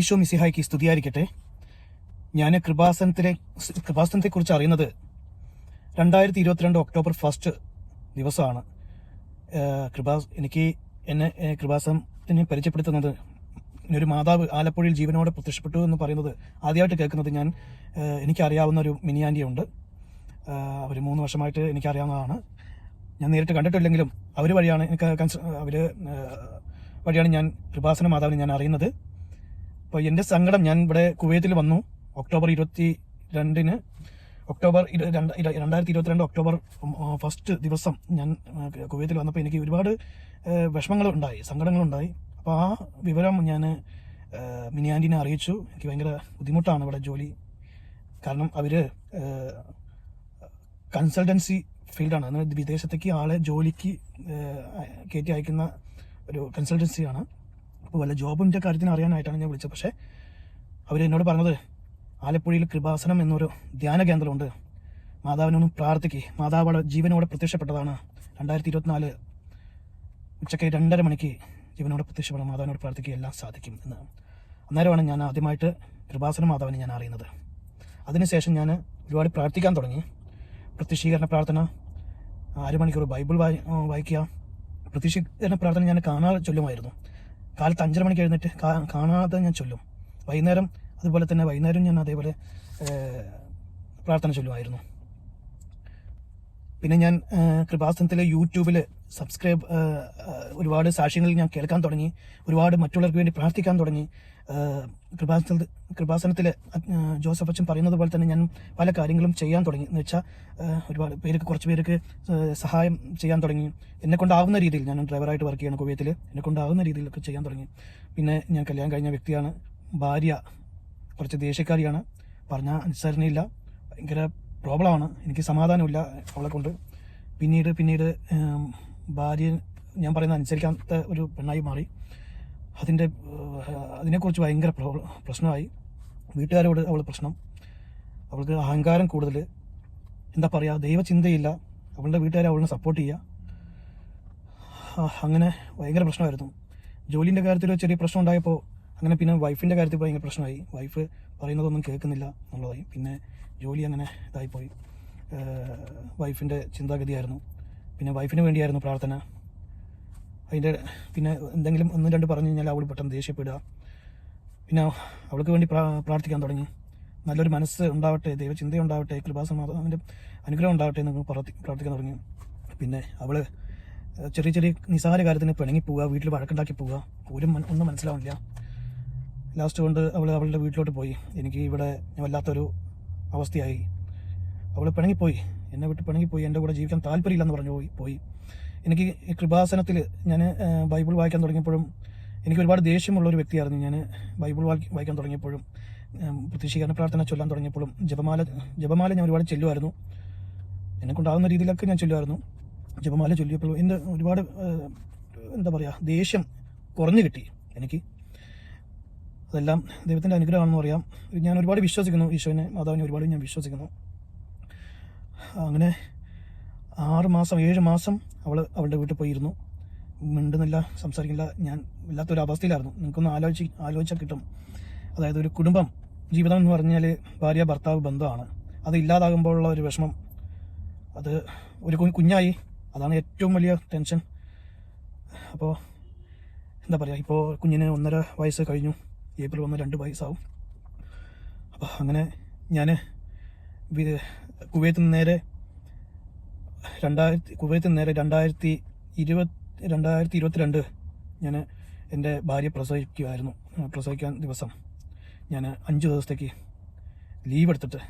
ഈശോ മിസിഹായ്ക്ക് സ്തുതിയായിരിക്കട്ടെ ഞാൻ കൃപാസനത്തിലെ കൃപാസനത്തെക്കുറിച്ച് അറിയുന്നത് രണ്ടായിരത്തി ഇരുപത്തിരണ്ട് ഒക്ടോബർ ഫസ്റ്റ് ദിവസമാണ്. കൃപാ എനിക്ക് എന്നെ കൃപാസനത്തിനെ പരിചയപ്പെടുത്തുന്നത് ഒരു മാതാവ് ആലപ്പുഴയിൽ ജീവനോടെ പ്രത്യക്ഷപ്പെട്ടു എന്ന് പറയുന്നത് ആദ്യമായിട്ട് കേൾക്കുന്നത് ഞാൻ എനിക്കറിയാവുന്ന ഒരു മിനി ഉണ്ട് അവർ മൂന്ന് വർഷമായിട്ട് എനിക്കറിയാവുന്നതാണ്. ഞാൻ നേരിട്ട് കണ്ടിട്ടില്ലെങ്കിലും അവർ വഴിയാണ് എനിക്ക് അവർ വഴിയാണ് ഞാൻ കൃപാസന മാതാവിനെ ഞാൻ അറിയുന്നത്. അപ്പോൾ എന്റെ സങ്കടം ഞാൻ ഇവിടെ കുവൈത്തിൽ വന്നു. ഒക്ടോബർ ഇരുപത്തി രണ്ടിന് ഒക്ടോബർ രണ്ടായിരത്തി ഇരുപത്തിരണ്ട് ഒക്ടോബർ ഫസ്റ്റ് ദിവസം ഞാൻ കുവൈത്തിൽ വന്നപ്പോൾ എനിക്ക് ഒരുപാട് വിഷമങ്ങൾ ഉണ്ടായി സങ്കടങ്ങളുണ്ടായി. അപ്പോൾ ആ വിവരം ഞാൻ മിനിയാന്റിനെ അറിയിച്ചു. എനിക്ക് ഭയങ്കര ബുദ്ധിമുട്ടാണ് ഇവിടെ ജോലി. കാരണം അവർ കൺസൾട്ടൻസി ഫീൽഡാണ്. അതായത് വിദേശത്തേക്ക് ആളെ ജോലിക്ക് കയറ്റി അയക്കുന്ന ഒരു കൺസൾട്ടൻസിയാണ്. അപ്പോൾ വല്ല ജോബിന്റെ കാര്യത്തിന് അറിയാനായിട്ടാണ് ഞാൻ വിളിച്ചത്. പക്ഷേ അവർ എന്നോട് പറഞ്ഞത് ആലപ്പുഴയിൽ കൃപാസനം എന്നൊരു ധ്യാന കേന്ദ്രമുണ്ട്. മാതാവിനൊന്നും പ്രാർത്ഥിക്കുക മാതാവ് ജീവനോടെ പ്രത്യക്ഷപ്പെട്ടതാണ്. രണ്ടായിരത്തി ഇരുപത്തിനാല് ഉച്ചയ്ക്ക് രണ്ടര മണിക്ക് ജീവനോടെ പ്രത്യക്ഷപ്പെടാൻ മാതാവിനോട് പ്രാർത്ഥിക്കുക എല്ലാം സാധിക്കും എന്ന്. അന്നേരമാണ് ഞാൻ ആദ്യമായിട്ട് കൃപാസന മാതാവിനെ ഞാൻ അറിയുന്നത്. അതിനുശേഷം ഞാൻ ഒരുപാട് പ്രാർത്ഥിക്കാൻ തുടങ്ങി. പ്രത്യക്ഷീകരണ പ്രാർത്ഥന അരമണിക്കൂർ ബൈബിൾ വായി വായിക്കുക പ്രത്യക്ഷീകരണ പ്രാർത്ഥന ഞാൻ കാണാതെ ചൊല്ലുമായിരുന്നു. കാലത്ത് അഞ്ചര മണിക്ക് എഴുന്നേറ്റ് കാണാതെ ഞാൻ ചൊല്ലും. വൈകുന്നേരം അതുപോലെ തന്നെ വൈകുന്നേരം ഞാൻ അതേപോലെ പ്രാർത്ഥന ചൊല്ലുമായിരുന്നു. പിന്നെ ഞാൻ കൃപാസനത്തിലെ യൂട്യൂബിൽ സബ്സ്ക്രൈബ് ഒരുപാട് സാക്ഷ്യങ്ങൾ ഞാൻ കേൾക്കാൻ തുടങ്ങി. ഒരുപാട് മറ്റുള്ളവർക്ക് വേണ്ടി പ്രാർത്ഥിക്കാൻ തുടങ്ങി. കൃപാസനത്തിൽ കൃപാസന കൃപാസനത്തിൽ ജോസഫ് അച്ഛൻ പറയുന്നത് പോലെ തന്നെ ഞാൻ പല കാര്യങ്ങളും ചെയ്യാൻ തുടങ്ങി. എന്ന് വെച്ചാൽ ഒരുപാട് പേർക്ക് കുറച്ച് പേർക്ക് സഹായം ചെയ്യാൻ തുടങ്ങി. എന്നെ കൊണ്ടാവുന്ന രീതിയിൽ ഞാൻ ഡ്രൈവറായിട്ട് വർക്ക് ചെയ്യണം കുവൈത്തിൽ എന്നെ കൊണ്ടാവുന്ന രീതിയിലൊക്കെ ചെയ്യാൻ തുടങ്ങി. പിന്നെ ഞാൻ കല്യാണം കഴിഞ്ഞ വ്യക്തിയാണ്. ഭാര്യ കുറച്ച് ദേഷ്യക്കാരിയാണ്. പറഞ്ഞാൽ അനുസരണയില്ല. ഭയങ്കര പ്രോബ്ലമാണ്. എനിക്ക് സമാധാനമില്ല അവളെ കൊണ്ട്. പിന്നീട് പിന്നീട് ഭാര്യ ഞാൻ പറയുന്ന അനുസരിക്കാത്ത ഒരു പെണ്ണായി മാറി. അതിന്റെ അതിനെക്കുറിച്ച് ഭയങ്കര പ്രശ്നമായി. വീട്ടുകാരോട് അവൾ പ്രശ്നം. അവൾക്ക് അഹങ്കാരം കൂടുതൽ എന്താ പറയുക ദൈവചിന്തയില്ല. അവളുടെ വീട്ടുകാരെ അവളിനെ സപ്പോർട്ട് ചെയ്യുക അങ്ങനെ ഭയങ്കര പ്രശ്നമായിരുന്നു. ജോലിന്റെ കാര്യത്തിൽ ചെറിയ പ്രശ്നം ഉണ്ടായപ്പോൾ അങ്ങനെ പിന്നെ വൈഫിന്റെ കാര്യത്തിൽ ഭയങ്കര പ്രശ്നമായി. വൈഫ് പറയുന്നതൊന്നും കേൾക്കുന്നില്ല എന്നുള്ളതായി. പിന്നെ ജോലി അങ്ങനെ ഇതായിപ്പോയി. വൈഫിന്റെ ചിന്താഗതിയായിരുന്നു. പിന്നെ വൈഫിന് വേണ്ടിയായിരുന്നു പ്രാർത്ഥന. അതിന്റെ പിന്നെ എന്തെങ്കിലും ഒന്നും രണ്ട് പറഞ്ഞു കഴിഞ്ഞാൽ അവൾ പെട്ടെന്ന് ദേഷ്യപ്പെടുക. പിന്നെ അവൾക്ക് വേണ്ടി പ്രാർത്ഥിക്കാൻ തുടങ്ങി. നല്ലൊരു മനസ്സ് ഉണ്ടാവട്ടെ ദൈവചിന്ത ഉണ്ടാവട്ടെ കൃപാസമാധാനന്റെ അനുഗ്രഹം ഉണ്ടാവട്ടെ എന്ന് പ്രാർത്ഥി പ്രാർത്ഥിക്കാൻ തുടങ്ങി. പിന്നെ അവൾ ചെറിയ ചെറിയ നിസ്സാര കാര്യത്തിന് പിണങ്ങി പോവുക വീട്ടിൽ വഴക്കുണ്ടാക്കി പോവുക. ഒരു ഒന്നും മനസ്സിലാവില്ല ലാസ്റ്റ് കൊണ്ട് അവൾ അവളുടെ വീട്ടിലോട്ട് പോയി. എനിക്ക് ഇവിടെ വല്ലാത്തൊരു അവസ്ഥയായി. അവൾ പിണങ്ങിപ്പോയി. എന്നെ വിട്ട് പിണങ്ങിപ്പോയി. എന്റെ കൂടെ ജീവിക്കാൻ താല്പര്യമില്ലെന്ന് പറഞ്ഞു പോയി പോയി. എനിക്ക് കൃപാസനത്തിൽ ഞാൻ ബൈബിൾ വായിക്കാൻ തുടങ്ങിയപ്പോഴും എനിക്ക് ഒരുപാട് ദേഷ്യമുള്ള ഒരു വ്യക്തിയായിരുന്നു. ഞാൻ ബൈബിൾ വായി- വായിക്കാൻ തുടങ്ങിയപ്പോഴും പ്രത്യക്ഷീകരണ പ്രാർത്ഥന ചൊല്ലാൻ തുടങ്ങിയപ്പോഴും ജപമാല ജപമാല ഞാൻ ഒരുപാട് ചൊല്ലുമായിരുന്നു. എന്നെ കൊണ്ടാകുന്ന രീതിയിലൊക്കെ ഞാൻ ചൊല്ലുമായിരുന്നു. ജപമാല ചൊല്ലിയപ്പോഴും എന്റെ ഒരുപാട് എന്താ പറയുക ദേഷ്യം കുറഞ്ഞു കിട്ടി എനിക്ക്. അതെല്ലാം ദൈവത്തിന്റെ അനുഗ്രഹമാണെന്ന് പറയാം ഞാൻ ഒരുപാട് വിശ്വസിക്കുന്നു ഈശോനെ. മാതാവിനെ ഒരുപാട് ഞാൻ വിശ്വസിക്കുന്നു. അങ്ങനെ ആറ് മാസം ഏഴ് മാസം അവൾ അവളുടെ വീട്ടിൽ പോയിരുന്നു. മിണ്ടുന്നില്ല സംസാരിക്കില്ല ഞാൻ വല്ലാത്തൊരു അവസ്ഥയിലായിരുന്നു. നിങ്ങൾക്കൊന്ന് ആലോചി ആലോചിച്ചാൽ കിട്ടും. അതായത് ഒരു കുടുംബം ജീവിതം എന്ന് പറഞ്ഞാൽ ഭാര്യ ഭർത്താവ് ബന്ധമാണ് അത് ഇല്ലാതാകുമ്പോഴുള്ള ഒരു വിഷമം. അത് ഒരു കുഞ്ഞായി. അതാണ് ഏറ്റവും വലിയ ടെൻഷൻ. അപ്പോൾ എന്താ പറയുക ഇപ്പോൾ കുഞ്ഞിന് ഒന്നര വയസ്സ് കഴിഞ്ഞു. ഏപ്രിൽ ഒന്ന് രണ്ട് വയസ്സാവും. അപ്പോൾ അങ്ങനെ ഞാൻ കുവൈത്തിൽ നിന്ന് നേരെ രണ്ടായിരത്തി കുവൈത്തിൽ നിന്ന് നേരെ രണ്ടായിരത്തി ഇരുപത്തി രണ്ടായിരത്തി ഇരുപത്തിരണ്ട് ഞാൻ എന്റെ ഭാര്യ പ്രസവിക്കുമായിരുന്നു പ്രസവിക്കാൻ ദിവസം ഞാൻ അഞ്ച് ദിവസത്തേക്ക് ലീവ് എടുത്തിട്ട്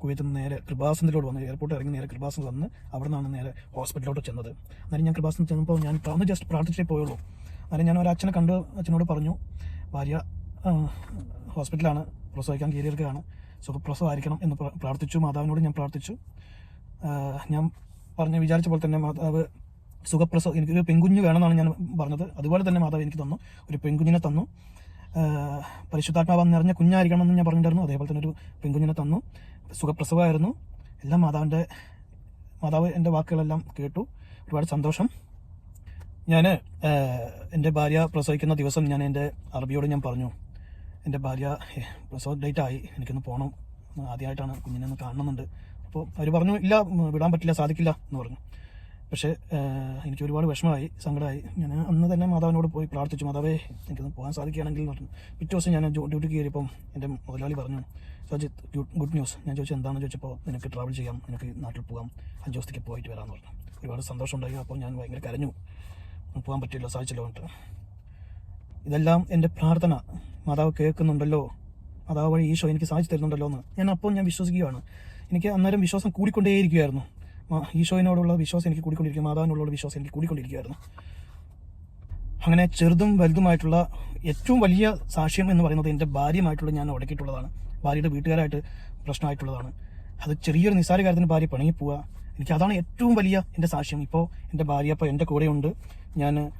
കുവൈത്തിൽ നിന്ന് നേരെ കൃപാസനത്തിലോട്ട് വന്നു എയർപോർട്ട് ഇറങ്ങി നേരെ കൃപാസനം വന്ന് അവിടെ നിന്നാണ് നേരെ ഹോസ്പിറ്റലിലോട്ട് ചെന്നത്. അന്നേരം ഞാൻ കൃപാസനം ചെന്നപ്പോൾ ഞാൻ ഒന്ന് ജസ്റ്റ് പ്രാർത്ഥിച്ചേ പോയുള്ളൂ. അന്നേരം ഞാൻ ഒരു അച്ഛനെ കണ്ട് അച്ഛനോട് പറഞ്ഞു ഭാര്യ ഹോസ്പിറ്റലാണ്. പ്രസവിക്കാൻ കയറിയിരിക്കുകയാണ് സുഖപ്രസവമായിരിക്കണം എന്ന് പ്രാർത്ഥിച്ചു. മാതാവിനോട് ഞാൻ പ്രാർത്ഥിച്ചു. ഞാൻ പറഞ്ഞ വിചാരിച്ച പോലെ തന്നെ മാതാവ് സുഖപ്രസവം എനിക്കൊരു പെൺകുഞ്ഞ് വേണമെന്നാണ് ഞാൻ പറഞ്ഞത്. അതുപോലെ തന്നെ മാതാവ് എനിക്ക് തന്നു. ഒരു പെൺകുഞ്ഞിനെ തന്നു. പരിശുദ്ധാത്മാവ് നിറഞ്ഞ കുഞ്ഞായിരിക്കണം എന്ന് ഞാൻ പറഞ്ഞിട്ടുണ്ടായിരുന്നു. അതേപോലെ തന്നെ ഒരു പെൺകുഞ്ഞിനെ തന്നു. സുഖപ്രസവമായിരുന്നു. എല്ലാം മാതാവിന്റെ മാതാവ് എന്റെ വാക്കുകളെല്ലാം കേട്ടു. ഒരുപാട് സന്തോഷം. ഞാൻ എന്റെ ഭാര്യ പ്രസവിക്കുന്ന ദിവസം ഞാൻ എന്റെ അറബിയോട് ഞാൻ പറഞ്ഞു എന്റെ ഭാര്യ പ്രസവ ആയി. എനിക്കൊന്ന് പോകണം ആദ്യമായിട്ടാണ് കുഞ്ഞിനെ ഒന്ന് കാണണമെന്നുണ്ട് അപ്പോൾ അവർ പറഞ്ഞു ഇല്ല വിടാൻ പറ്റില്ല സാധിക്കില്ല എന്ന് പറഞ്ഞു. പക്ഷേ എനിക്ക് ഒരുപാട് വിഷമമായി സങ്കടമായി. ഞാൻ അന്ന് തന്നെ മാതാവിനോട് പോയി പ്രാർത്ഥിച്ചു മാതാവേ എനിക്കൊന്ന് പോകാൻ സാധിക്കുകയാണെങ്കിൽ എന്ന് പറഞ്ഞു. പിറ്റേ ദിവസം ഞാൻ ഡ്യൂട്ടി ഡ്യൂട്ടിക്ക് കയറിയപ്പം എന്റെ മുതലാളി പറഞ്ഞു സജിത്ത് ഗുഡ് ന്യൂസ് ഞാൻ ചോദിച്ചു എന്താണെന്ന്? ചോദിച്ചപ്പോൾ നിനക്ക് ട്രാവൽ ചെയ്യാം നിനക്ക് നാട്ടിൽ പോകാം അഞ്ച് ദിവസത്തേക്ക് പോയിട്ട് വരാമെന്ന് പറഞ്ഞു. ഒരുപാട് സന്തോഷമുണ്ടായി. അപ്പോൾ ഞാൻ ഭയങ്കര കരഞ്ഞു. പോകാൻ പറ്റില്ല സാധിച്ചല്ലോ എന്നിട്ട് ഇതെല്ലാം എന്റെ പ്രാർത്ഥന. മാതാവ് കേൾക്കുന്നുണ്ടല്ലോ. മാതാവ് വഴി ഈശോ എനിക്ക് സാധിച്ചു തരുന്നുണ്ടല്ലോ എന്ന്. ഞാൻ അപ്പോൾ ഞാൻ വിശ്വസിക്കുകയാണ്. എനിക്ക് അന്നേരം വിശ്വാസം കൂടിക്കൊണ്ടേയിരിക്കുകയായിരുന്നു. ഈശോയിനോടുള്ള വിശ്വാസം എനിക്ക് കൂടിക്കൊണ്ടിരിക്കും മാതാവിനോടുള്ള വിശ്വാസം എനിക്ക് കൂടിക്കൊണ്ടിരിക്കുകയായിരുന്നു. അങ്ങനെ ചെറുതും വലുതുമായിട്ടുള്ള ഏറ്റവും വലിയ സാക്ഷ്യം എന്ന് പറയുന്നത് എന്റെ ഭാര്യയുമായിട്ടുള്ള ഞാൻ ഉടക്കിയിട്ടുള്ളതാണ് ഭാര്യയുടെ വീട്ടുകാരായിട്ട് പ്രശ്നമായിട്ടുള്ളതാണ്. അത് ചെറിയൊരു നിസ്സാര കാര്യത്തിന് ഭാര്യ പിണങ്ങി പോവുക. എനിക്ക് അതാണ് ഏറ്റവും വലിയ എന്റെ സാക്ഷ്യം. ഇപ്പോൾ എന്റെ ഭാര്യ ഇപ്പോൾ എന്റെ കൂടെയുണ്ട്. ഞാൻ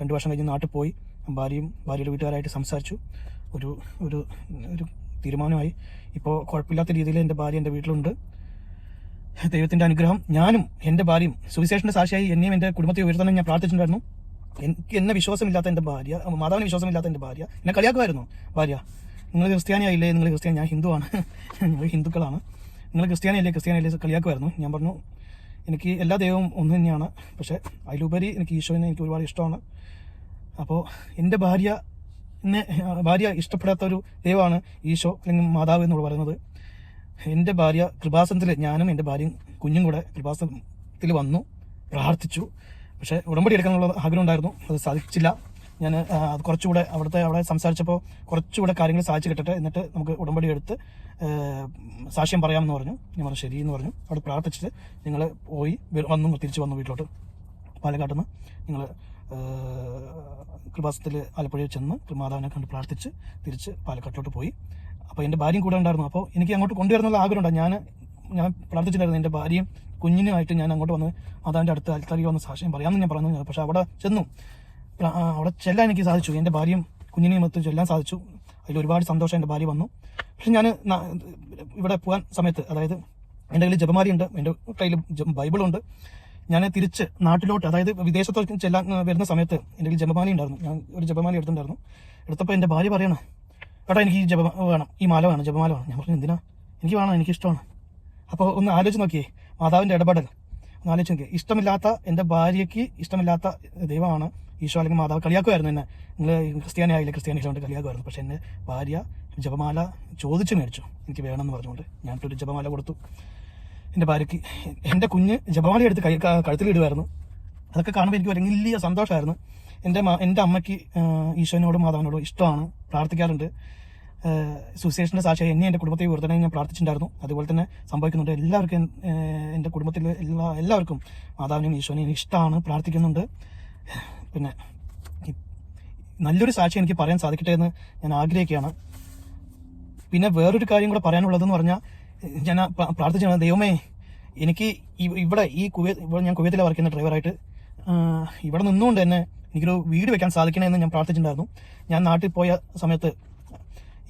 രണ്ട് വർഷം കഴിഞ്ഞ് നാട്ടിൽ പോയി. ഭാര്യയും ഭാര്യയുടെ വീട്ടുകാരായിട്ട് സംസാരിച്ചു. ഒരു ഒരു ഒരു തീരുമാനമായി. ഇപ്പോൾ കുഴപ്പമില്ലാത്ത രീതിയിൽ എന്റെ ഭാര്യ എന്റെ വീട്ടിലുണ്ട്. ദൈവത്തിന്റെ അനുഗ്രഹം. ഞാനും എന്റെ ഭാര്യയും സുവിശേഷന്റെ സാക്ഷിയായി എന്നെയും എന്റെ കുടുംബത്തെ ഉയർത്തണമെന്ന് ഞാൻ പ്രാർത്ഥിച്ചിട്ടുണ്ടായിരുന്നു. എനിക്ക് എന്നെ വിശ്വാസമില്ലാത്ത എന്റെ ഭാര്യ മാതാവിന് വിശ്വാസമില്ലാത്ത എന്റെ ഭാര്യ എന്നെ കളിയാക്കുമായിരുന്നു. ഭാര്യ നിങ്ങൾ ക്രിസ്ത്യാനിയായില്ലേ? നിങ്ങൾ ക്രിസ്ത്യാനി ഞാൻ ഹിന്ദുവാണ്. ഞങ്ങൾ ഹിന്ദുക്കളാണ്. നിങ്ങൾ ക്രിസ്ത്യാനിയല്ലേ? ക്രിസ്ത്യാനിയല്ലേ? കളിയാക്കുമായിരുന്നു. ഞാൻ പറഞ്ഞു എനിക്ക് എല്ലാ ദൈവവും ഒന്ന് തന്നെയാണ്. പക്ഷേ അതിലുപരി എനിക്ക് ഈശോനെ എനിക്ക് ഒരുപാട് ഇഷ്ടമാണ്. അപ്പോൾ എന്റെ ഭാര്യ എന്നെ ഭാര്യ ഇഷ്ടപ്പെടാത്ത ഒരു ദൈവമാണ് ഈശോ അല്ലെങ്കിൽ മാതാവ് എന്നുള്ള പറയുന്നത്. എന്റെ ഭാര്യ കൃപാസനത്തിൽ ഞാനും എന്റെ ഭാര്യയും കുഞ്ഞും കൂടെ കൃപാസനത്തിൽ വന്നു പ്രാർത്ഥിച്ചു. പക്ഷേ ഉടമ്പടി എടുക്കാനുള്ള ആഗ്രഹം ഉണ്ടായിരുന്നു. അത് സാധിച്ചില്ല. ഞാൻ അത് കുറച്ചുകൂടെ അവിടുത്തെ അവിടെ സംസാരിച്ചപ്പോൾ കുറച്ചുകൂടെ കാര്യങ്ങൾ സാധിച്ചു കിട്ടട്ടെ എന്നിട്ട് നമുക്ക് ഉടമ്പടി എടുത്ത് സാക്ഷ്യം പറയാമെന്ന് പറഞ്ഞു. ഞാൻ പറഞ്ഞു ശരി എന്ന് പറഞ്ഞു. അവിടെ പ്രാർത്ഥിച്ചിട്ട് നിങ്ങൾ പോയി വന്നു തിരിച്ചു വന്നു വീട്ടിലോട്ട്. പാലക്കാട്ടിൽ നിന്ന് നിങ്ങൾ കൃപാസത്തിൽ ആലപ്പുഴയിൽ ചെന്ന് മാതാവിനെ കണ്ട് പ്രാർത്ഥിച്ച് തിരിച്ച് പാലക്കാട്ടിലോട്ട് പോയി. അപ്പോൾ എന്റെ ഭാര്യയും കൂടെ ഉണ്ടായിരുന്നു. അപ്പോൾ എനിക്ക് അങ്ങോട്ട് കൊണ്ടുവരുന്നുള്ള ആഗ്രഹം ആഗ്രഹമുണ്ട് ഞാൻ ഞാൻ പ്രാർത്ഥിച്ചിട്ടുണ്ടായിരുന്നു. എന്റെ ഭാര്യയും കുഞ്ഞിനുമായിട്ട് ഞാൻ അങ്ങോട്ട് വന്ന് മാതാവിന്റെ അടുത്ത് അൽത്താരി വന്ന് സാക്ഷ്യം പറയാമെന്ന് ഞാൻ പറഞ്ഞു പക്ഷേ അവിടെ ചെന്നു. അവിടെ ചെല്ലാൻ എനിക്ക് സാധിച്ചു. എന്റെ ഭാര്യയും കുഞ്ഞിനെയും ഒത്ത് ചെല്ലാൻ സാധിച്ചു. അതിൽ ഒരുപാട് സന്തോഷം എന്റെ ഭാര്യ വന്നു. പക്ഷെ ഞാൻ ഇവിടെ പോകാൻ സമയത്ത് അതായത് എന്റെ കയ്യിൽ ജപമാരി ഉണ്ട് എന്റെ കയ്യിൽ ബൈബിളുണ്ട്. ഞാൻ തിരിച്ച് നാട്ടിലോട്ട് അതായത് വിദേശത്തോട്ട് ചെല്ലാൻ വരുന്ന സമയത്ത് എന്റെ കയ്യിൽ ജപമാല ഉണ്ടായിരുന്നു. ഞാൻ ഒരു ജപമാല എടുത്തിട്ടുണ്ടായിരുന്നു. എടുത്തപ്പോൾ എന്റെ ഭാര്യ പറയണം ഏട്ടാ എനിക്ക് ഈ ജപ വേണം ഈ മാല വേണം ജപമാല വേണം. ഞാൻ പറഞ്ഞു എന്തിനാ? എനിക്ക് വേണം എനിക്ക് ഇഷ്ടമാണ്. അപ്പോൾ ഒന്ന് ആലോചിച്ച് നോക്കിയേ മാതാവിന്റെ ഇടപെടൽ. ഒന്ന് ആലോചിച്ച് നോക്കിയേ ഇഷ്ടമില്ലാത്ത എന്റെ ഭാര്യയ്ക്ക് ഇഷ്ടമില്ലാത്ത ദൈവമാണ് ഈശോ അല്ലെങ്കിൽ മാതാവ് കളിയാക്കുമായിരുന്നു എന്നെ. നിങ്ങൾ ക്രിസ്ത്യാനി ആയില്ല? ക്രിസ്ത്യാനി കൊണ്ട് കളിയാക്കുമായിരുന്നു. പക്ഷേ എന്റെ ഭാര്യ ജപമാല ചോദിച്ച് മേടിച്ചു. എനിക്ക് വേണമെന്ന് പറഞ്ഞുകൊണ്ട് ഞാൻ ഒരു ജപമാല കൊടുത്തു. എന്റെ ഭാര്യയ്ക്ക് എന്റെ കുഞ്ഞ് ജപമാല എടുത്ത് കൈ കഴുത്തിലിടുമായിരുന്നു അതൊക്കെ കാണുമ്പോൾ എനിക്ക് വലിയ സന്തോഷമായിരുന്നു എന്റെ എന്റെ അമ്മയ്ക്ക് ഈശോനോടും മാതാവിനോടും ഇഷ്ടമാണ്. പ്രാർത്ഥിക്കാറുണ്ട്. സുവിശേഷന്റെ സാക്ഷിയായി എന്നെ എന്റെ കുടുംബത്തെ ഉയർത്തണേ ഞാൻ പ്രാർത്ഥിച്ചിട്ടുണ്ടായിരുന്നു. അതുപോലെ തന്നെ സംഭവിക്കുന്നുണ്ട്. എല്ലാവർക്കും എന്റെ കുടുംബത്തിൽ എല്ലാ എല്ലാവർക്കും മാതാവിനെയും ഈശോനെയും ഇഷ്ടമാണ്. പ്രാർത്ഥിക്കുന്നുണ്ട്. പിന്നെ നല്ലൊരു സാക്ഷി എനിക്ക് പറയാൻ സാധിക്കട്ടെ എന്ന് ഞാൻ ആഗ്രഹിക്കുകയാണ്. പിന്നെ വേറൊരു കാര്യം കൂടെ പറയാനുള്ളതെന്ന് പറഞ്ഞാൽ ഞാൻ പ്ര- പ്രാർത്ഥിച്ചാണ്. ദൈവമേ എനിക്ക് ഇവിടെ ഈ കുവേ ഇവിടെ ഞാൻ കുവൈത്തിലെ വർക്ക് ചെയ്യുന്ന ഡ്രൈവറായിട്ട് ഇവിടെ നിന്നുകൊണ്ട് തന്നെ എനിക്കൊരു വീട് വെക്കാൻ സാധിക്കണേ എന്ന് ഞാൻ പ്രാർത്ഥിച്ചിട്ടുണ്ടായിരുന്നു. ഞാൻ നാട്ടിൽ പോയ സമയത്ത്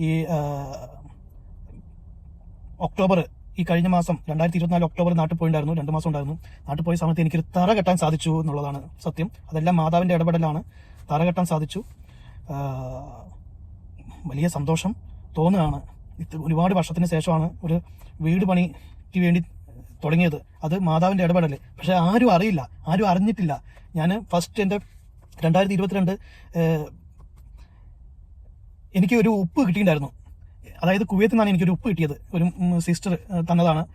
ഈ ഒക്ടോബർ ഈ കഴിഞ്ഞ മാസം രണ്ടായിരത്തി ഇരുപത്തിനാല് ഒക്ടോബർ നാട്ടിൽ പോയിണ്ടായിരുന്നു. രണ്ട് മാസം ഉണ്ടായിരുന്നു. നാട്ടിൽ പോയ സമയത്ത് എനിക്കൊരു തറ കെട്ടാൻ സാധിച്ചു എന്നുള്ളതാണ് സത്യം. അതെല്ലാം മാതാവിന്റെ ഇടപെടലാണ്. തറ കെട്ടാൻ സാധിച്ചു. വലിയ സന്തോഷം തോന്നുകയാണ്. ഒരുപാട് വർഷത്തിന് ശേഷമാണ് ഒരു വീട് പണിക്ക് വേണ്ടി തുടങ്ങിയത്. അത് മാതാവിന്റെ ഇടപെടൽ പക്ഷെ ആരും അറിയില്ല. ആരും അറിഞ്ഞിട്ടില്ല. ഞാൻ ഫസ്റ്റ് എന്റെ രണ്ടായിരത്തി ഇരുപത്തിരണ്ട് എനിക്ക് ഒരു ഉപ്പ് കിട്ടിയിട്ടുണ്ടായിരുന്നു. അതായത് കുവൈത്തിൽ നിന്നാണ് എനിക്കൊരു ഉപ്പ് കിട്ടിയത്. ഒരു സിസ്റ്റർ തന്നതാണ്.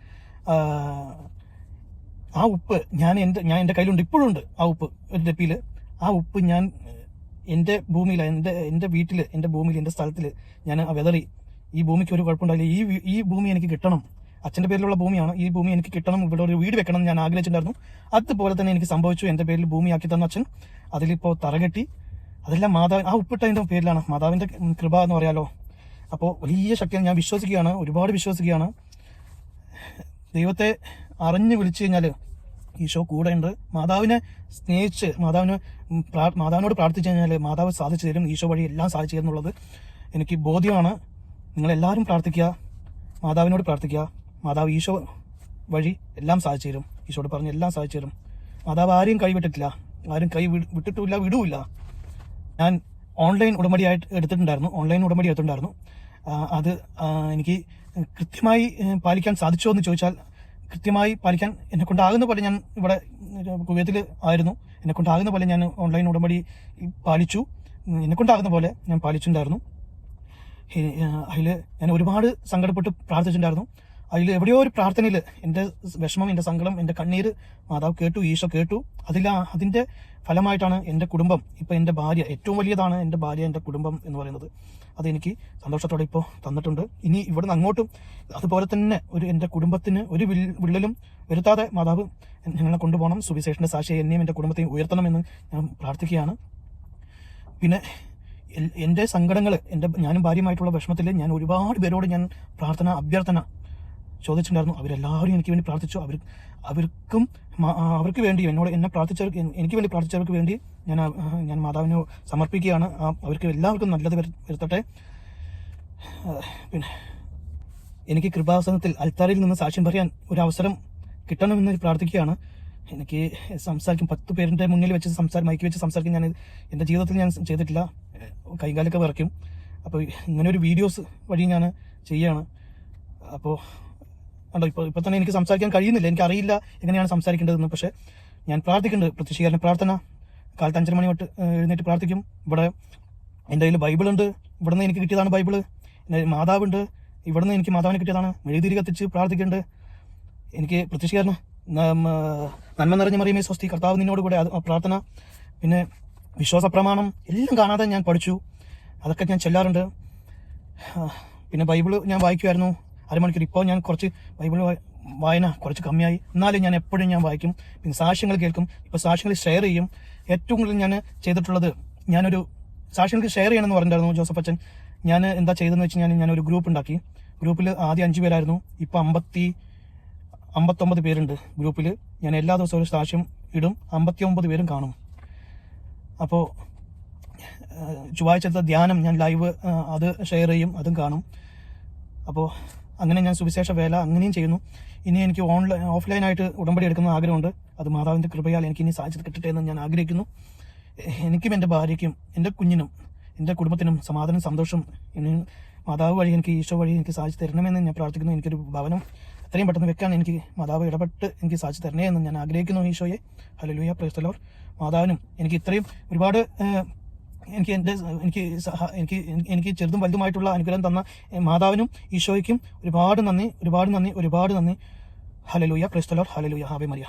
ആ ഉപ്പ് ഞാൻ എന്റെ ഞാൻ എന്റെ കയ്യിലുണ്ട്. ഇപ്പോഴും ഉണ്ട് ആ ഉപ്പ്. ഒരു ഡപ്പിയിൽ. ആ ഉപ്പ് ഞാൻ എന്റെ ഭൂമിയിൽ എന്റെ എന്റെ വീട്ടിൽ എന്റെ ഭൂമിയിൽ എന്റെ സ്ഥലത്തിൽ ഞാൻ വെതറി ഈ ഭൂമിക്ക് ഒരു കുഴപ്പമുണ്ടായില്ല ഈ ഈ ഭൂമി എനിക്ക് കിട്ടണം. അച്ഛന്റെ പേരിലുള്ള ഭൂമിയാണ്. ഈ ഭൂമി എനിക്ക് കിട്ടണം. ഇവിടെ ഒരു വീട് വെക്കണം എന്ന് ഞാൻ ആഗ്രഹിച്ചിട്ടുണ്ടായിരുന്നു. അതുപോലെ തന്നെ എനിക്ക് സംഭവിച്ചു. എന്റെ പേരിൽ ഭൂമിയാക്കി തന്ന അച്ഛൻ അതിലിപ്പോൾ തറകെട്ടി അതെല്ലാം മാതാവ് ആ ഉപ്പിട്ടതിന്റെ പേരിലാണ്. മാതാവിന്റെ കൃപ എന്ന് പറയാലോ. അപ്പോൾ വലിയ ശക്തിയാണ്. ഞാൻ വിശ്വസിക്കുകയാണ്. ഒരുപാട് വിശ്വസിക്കുകയാണ്. ദൈവത്തെ അറിഞ്ഞു വിളിച്ചു കഴിഞ്ഞാൽ ഈശോ കൂടെ ഉണ്ട്. മാതാവിനെ സ്നേഹിച്ച് മാതാവിന് മാതാവിനോട് പ്രാർത്ഥിച്ചു കഴിഞ്ഞാൽ മാതാവ് സാധിച്ചു തരും. ഈശോ വഴി എല്ലാം സാധിച്ചു തരും എന്നുള്ളത് എനിക്ക് ബോധ്യമാണ്. നിങ്ങളെല്ലാവരും പ്രാർത്ഥിക്കുക. മാതാവിനോട് പ്രാർത്ഥിക്കുക. മാതാവ് ഈശോ വഴി എല്ലാം സാധിച്ചു തരും. ഈശോട് പറഞ്ഞ് എല്ലാം സാധിച്ചു തരും. മാതാവ് ആരെയും കൈവിട്ടിട്ടില്ല. ആരും കൈ വിട്ടിട്ടില്ല വിടൂല്ല. ഞാൻ ഓൺലൈൻ ഉടമ്പടിയായിട്ട് എടുത്തിട്ടുണ്ടായിരുന്നു. ഓൺലൈൻ ഉടമ്പടി എടുത്തിട്ടുണ്ടായിരുന്നു. അത് എനിക്ക് കൃത്യമായി പാലിക്കാൻ സാധിച്ചോ എന്ന് ചോദിച്ചാൽ കൃത്യമായി പാലിക്കാൻ എന്നെ കൊണ്ടാകുന്ന പോലെ ഞാൻ ഇവിടെ കുവൈത്തിൽ ആയിരുന്നു. എന്നെ കൊണ്ടാകുന്ന പോലെ ഞാൻ ഓൺലൈൻ ഉടമ്പടി പാലിച്ചു. എന്നെ കൊണ്ടാകുന്ന പോലെ ഞാൻ പാലിച്ചിട്ടുണ്ടായിരുന്നു. അതിൽ ഞാൻ ഒരുപാട് സങ്കടപ്പെട്ട് പ്രാർത്ഥിച്ചിട്ടുണ്ടായിരുന്നു. അതിൽ എവിടെയോ ഒരു പ്രാർത്ഥനയിൽ എന്റെ വിഷമം എന്റെ സങ്കടം എന്റെ കണ്ണീര് മാതാവ് കേട്ടു ഈശോ കേട്ടു. അതിൽ അതിന്റെ ഫലമായിട്ടാണ് എന്റെ കുടുംബം ഇപ്പോൾ എന്റെ ഭാര്യ ഏറ്റവും വലിയതാണ് എന്റെ ഭാര്യ എന്റെ കുടുംബം എന്ന് പറയുന്നത്. അതെനിക്ക് സന്തോഷത്തോടെ ഇപ്പോൾ തന്നിട്ടുണ്ട്. ഇനി ഇവിടുന്ന് അങ്ങോട്ടും അതുപോലെ തന്നെ ഒരു എന്റെ കുടുംബത്തിന് ഒരു വിള്ളലും വരുത്താതെ മാതാവ് ഞങ്ങളെ കൊണ്ടുപോകണം. സുവിശേഷന്റെ സാക്ഷിയെ എന്നെയും എന്റെ കുടുംബത്തെയും ഉയർത്തണമെന്ന് ഞാൻ പ്രാർത്ഥിക്കുകയാണ്. പിന്നെ എന്റെ സങ്കടങ്ങൾ എന്റെ ഞാനും ഭാര്യയുമായിട്ടുള്ള വിഷമത്തിൽ ഞാൻ ഒരുപാട് പേരോട് ഞാൻ പ്രാർത്ഥന അഭ്യർത്ഥന ചോദിച്ചിട്ടുണ്ടായിരുന്നു. അവരെല്ലാവരും എനിക്ക് വേണ്ടി പ്രാർത്ഥിച്ചു. അവർ അവർക്കും അവർക്ക് വേണ്ടി എന്നോട് എന്നെ പ്രാർത്ഥിച്ചവർക്ക് എനിക്ക് വേണ്ടി പ്രാർത്ഥിച്ചവർക്ക് വേണ്ടി ഞാൻ ഞാൻ മാതാവിനെ സമർപ്പിക്കുകയാണ്. അവർക്ക് എല്ലാവർക്കും നല്ലത് വരുത്തട്ടെ. പിന്നെ എനിക്ക് കൃപാസനത്തിൽ അൽത്താരയിൽ നിന്ന് സാക്ഷ്യം പറയാൻ ഒരു അവസരം കിട്ടണമെന്ന് പ്രാർത്ഥിക്കുകയാണ്. എനിക്ക് സംസാരിക്കും. പത്ത് പേരുടെ മുന്നിൽ വെച്ച് സംസാരം മൈക്ക് വെച്ച് സംസാരിക്കും. ഞാൻ എന്റെ ജീവിതത്തിൽ ഞാൻ ചെയ്തിട്ടില്ല. കൈകാലൊക്കെ വിറയ്ക്കും അപ്പോൾ ഇങ്ങനെ ഒരു വീഡിയോസ് വഴി ഞാൻ ചെയ്യാണ്. അപ്പോൾ കണ്ടോ ഇപ്പോൾ ഇപ്പോൾ തന്നെ എനിക്ക് സംസാരിക്കാൻ കഴിയുന്നില്ല. എനിക്കറിയില്ല എങ്ങനെയാണ് സംസാരിക്കേണ്ടതെന്ന്. പക്ഷേ ഞാൻ പ്രാർത്ഥിക്കുന്നുണ്ട്. പ്രത്യക്ഷീകരണ പ്രാർത്ഥന. കാലത്ത് അഞ്ചര മണി തൊട്ട് എഴുന്നേറ്റ് പ്രാർത്ഥിക്കും. ഇവിടെ എന്റെ കയ്യിൽ ബൈബിളുണ്ട്. ഇവിടുന്ന് എനിക്ക് കിട്ടിയതാണ് ബൈബിൾ എന്റെ മാതാവുണ്ട്. ഇവിടുന്ന് എനിക്ക് മാതാവിനെ കിട്ടിയതാണ്. മെഴുതിരി കത്തിച്ച് പ്രാർത്ഥിക്കുന്നുണ്ട്. എനിക്ക് പ്രത്യക്ഷീകരണ നന്മ നിറഞ്ഞ മറിയമേ സ്വസ്തി. കർത്താവ് നിന്നോട് കൂടെ പ്രാർത്ഥന. പിന്നെ വിശ്വാസ പ്രമാണം എല്ലാം കാണാതെ ഞാൻ പഠിച്ചു. അതൊക്കെ ഞാൻ ചെല്ലാറുണ്ട്. പിന്നെ ബൈബിൾ ഞാൻ വായിക്കുമായിരുന്നു അരമണിക്കൂർ. ഇപ്പോൾ ഞാൻ കുറച്ച് ബൈബിൾ വായന കുറച്ച് കമ്മിയായി. എന്നാലും ഞാൻ എപ്പോഴും ഞാൻ വായിക്കും. പിന്നെ സാക്ഷ്യങ്ങൾ കേൾക്കും. ഇപ്പോൾ സാക്ഷ്യങ്ങൾ ഷെയർ ചെയ്യും. ഏറ്റവും കൂടുതൽ ഞാൻ ചെയ്തിട്ടുള്ളത് ഞാനൊരു സാക്ഷ്യങ്ങൾക്ക് ഷെയർ ചെയ്യണമെന്ന് പറഞ്ഞിട്ടുണ്ടായിരുന്നു ജോസഫ് അച്ഛൻ. ഞാൻ എന്താ ചെയ്തതെന്ന് വെച്ച് ഞാൻ ഞാനൊരു ഗ്രൂപ്പ് ഉണ്ടാക്കി. ഗ്രൂപ്പിൽ ആദ്യം അഞ്ച് പേരായിരുന്നു. ഇപ്പോൾ അമ്പത്തി അമ്പത്തൊമ്പത് പേരുണ്ട് ഗ്രൂപ്പിൽ ഞാൻ എല്ലാ ദിവസവും ഒരു സാക്ഷ്യം ഇടും. അമ്പത്തി ഒമ്പത് പേരും കാണും. അപ്പോൾ ചൊവ്വാഴ്ചത്തെ ധ്യാനം ഞാൻ ലൈവ് അത് ഷെയർ ചെയ്യും അതും കാണും. അപ്പോൾ അങ്ങനെ ഞാൻ സുവിശേഷ വേല അങ്ങനെയും ചെയ്യുന്നു. ഇനി എനിക്ക് ഓൺലൈൻ ഓഫ്ലൈനായിട്ട് ഉടമ്പടി എടുക്കുന്ന ആഗ്രഹമുണ്ട്. അത് മാതാവിന്റെ കൃപയാൽ എനിക്ക് ഇനി സാധിച്ചത് കിട്ടട്ടെ എന്ന് ഞാൻ ആഗ്രഹിക്കുന്നു. എനിക്കും എന്റെ ഭാര്യയ്ക്കും എന്റെ കുഞ്ഞിനും എന്റെ കുടുംബത്തിനും സമാധാനം സന്തോഷം ഇനി മാതാവ് വഴി എനിക്ക് ഈശോ വഴി എനിക്ക് സാധിച്ചു തരണമെന്ന് ഞാൻ പ്രാർത്ഥിക്കുന്നു. എനിക്കൊരു ഭവനം എത്രയും പെട്ടെന്ന് വെക്കാൻ എനിക്ക് മാതാവ് ഇടപെട്ട് എനിക്ക് സാധിച്ചു തരണേ എന്ന് ഞാൻ ആഗ്രഹിക്കുന്നു ഈശോയെ. ഹലോ ലൂയ പ്രേസ്തലോർ മാതാവിനും എനിക്ക് ഇത്രയും ഒരുപാട് എനിക്ക് എന്റെ എനിക്ക് എനിക്ക് എനിക്ക് ചെറുതും വലുതുമായിട്ടുള്ള അനുഗ്രഹം തന്ന മാതാവിനും ഈശോയ്ക്കും ഒരുപാട് നന്ദി ഒരുപാട് നന്ദി ഒരുപാട് നന്ദി. ഹലലൂയ ക്രിസ്തലോർ ഹലലൂയ ഹാബി മറിയ.